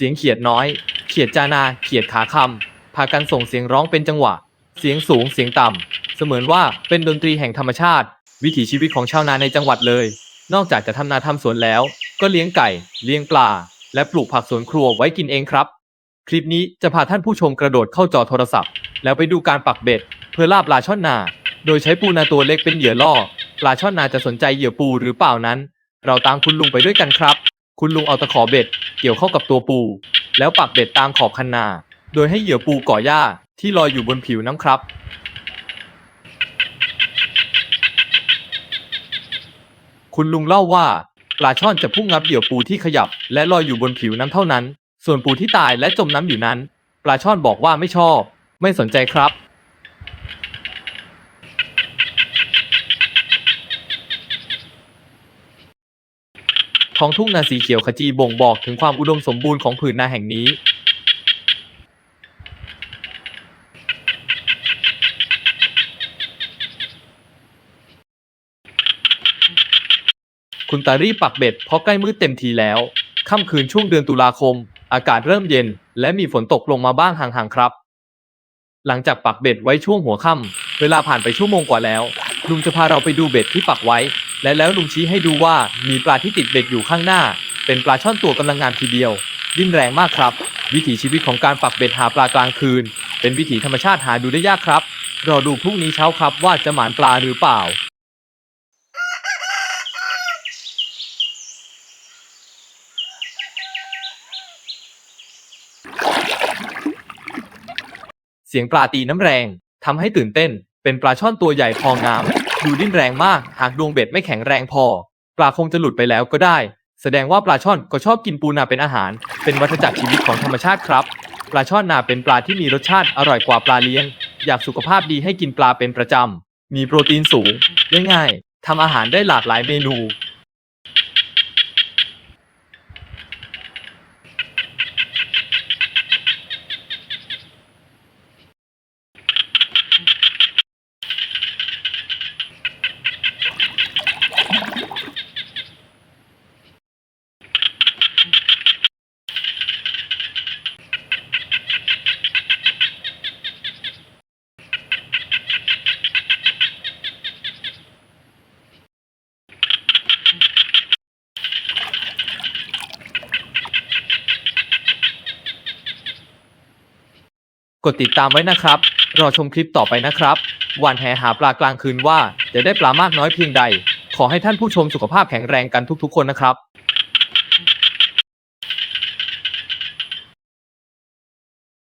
เสียงเขียดน้อย เขียดจานาเขียดขาคำพากันส่งเสียงร้องเป็นจังหวะ เสียงสูงเสียงต่ำเสมือนว่าเป็นดนตรีแห่งธรรมชาติ วิถีชีวิตของชาวนาในจังหวัดเลย นอกจากจะทำนาทำสวนแล้ว ก็เลี้ยงไก่ เลี้ยงปลา และปลูกผักสวนครัวไว้กินเองครับ คลิปนี้จะพาท่านผู้ชมกระโดดเข้าจอโทรศัพท์ แล้วไปดูการปักเบ็ด เพื่อล่าปลาช่อนนา โดยใช้ปูนาตัวเล็กเป็นเหยื่อล่อปลาช่อนนาจะสนใจเหยื่อปูหรือเปล่านั้น เราตามคุณลุงไปด้วยกันครับ คุณลุงเอาตะขอเบ็ด เกี่ยวเข้ากับตัวปู แล้วปักเบ็ดตามขอบคันนา โดยให้เหยื่อปูเก่อหญ้าที่ลอยอยู่บนผิวน้ำครับ คุณลุงเล่าว่าปลาช่อนจะพุ่งงับเหยื่อปูที่ขยับ และลอยอยู่บนผิวน้ำเท่านั้น ส่วนปูที่ตายและจมน้ำอยู่นั้น ปลาช่อนบอกว่าไม่ชอบ ไม่สนใจครับ ท้องทุ่งนาสีเขียวขจีบ่งบอกถึงความอุดมสมบูรณ์ของผืนนาแห่งนี้ คุณตารีบปักเบ็ดเพราะใกล้มืดเต็มทีแล้ว ค่ำคืนช่วงเดือนตุลาคม อากาศเริ่มเย็น และมีฝนตกลงมาบ้างห่างๆครับ หลังจากปักเบ็ดไว้ช่วงหัวค่ำเวลาผ่านไปชั่วโมงกว่าแล้วลุงจะพาเราไปดูเบ็ดที่ปักไว้ และแล้วลุงชี้ให้ดูว่ามีปลาที่ติดเบ็ดอยู่ข้างหน้า เป็นปลาช่อนตัวกำลังงามทีเดียว ดิ้นแรงมากครับ วิถีชีวิตของการปักเบ็ดหาปลากลางคืน เป็นวิถีธรรมชาติหาดูได้ยากครับรอดูพรุ่งนี้เช้าครับว่าจะหมานปลาหรือเปล่าเสียงปลาตีน้ำแรงทำให้ตื่นเต้น เป็นปลาช่อนตัวใหญ่พองาม ดูดิ้นแรงมาก หากดวงเบ็ดไม่แข็งแรงพอ ปลาคงจะหลุดไปแล้วก็ได้ แสดงว่าปลาช่อนก็ชอบกินปูนาเป็นอาหาร เป็นวัฏจักรชีวิตของธรรมชาติครับ ปลาช่อนนาเป็นปลาที่มีรสชาติอร่อยกว่าปลาเลี้ยง อยากสุขภาพดีให้กินปลาเป็นประจำ มีโปรตีนสูงง่ายๆทำอาหารได้หลากหลายเมนู กดติดตามไว้นะครับ รอชมคลิปต่อไปนะครับ วันแหหาปลากลางคืนว่าจะได้ปลามากน้อยเพียงใด ขอให้ท่านผู้ชมสุขภาพแข็งแรงกันทุกๆ คนนะครับ